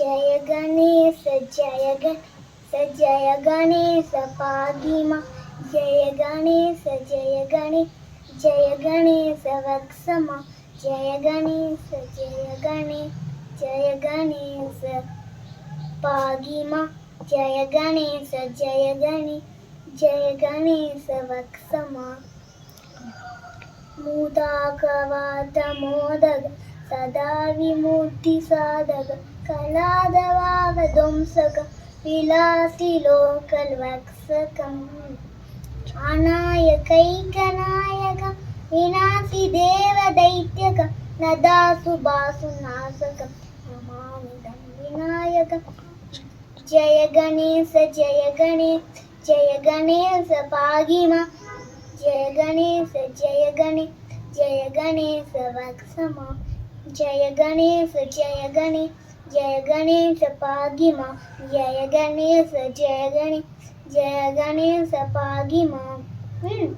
जय गणेश जय गणेश जय गणेश पादिमा। जय गणेश जय गणेश जय गणेश वक्षमा जय गणेश जय गणेश जय गणेश पादिमा। जय गणेश जय गणेश जय गणेश वक्षमा मुदागवाद मोदग, सदा विमुक्ति साधक ధ్వంసక విలాసి లోకల్వక్సకం అనాయకైకనాయక వినాసి దేవ దైత్యక నదాసు బాసు నాశకం నమామిదం వినాయక జయ గణేశ జయ గణేశ జయ గణేశ పాగిమ జయ గణేశ జయ గణేశ జయ గణేశ వత్సమ జయ గణేశ జయ గణేశ జయ గణేశ పాగిమ జయ గణేశ జయ గణే జయ గణేశ పాగిమ Hmm.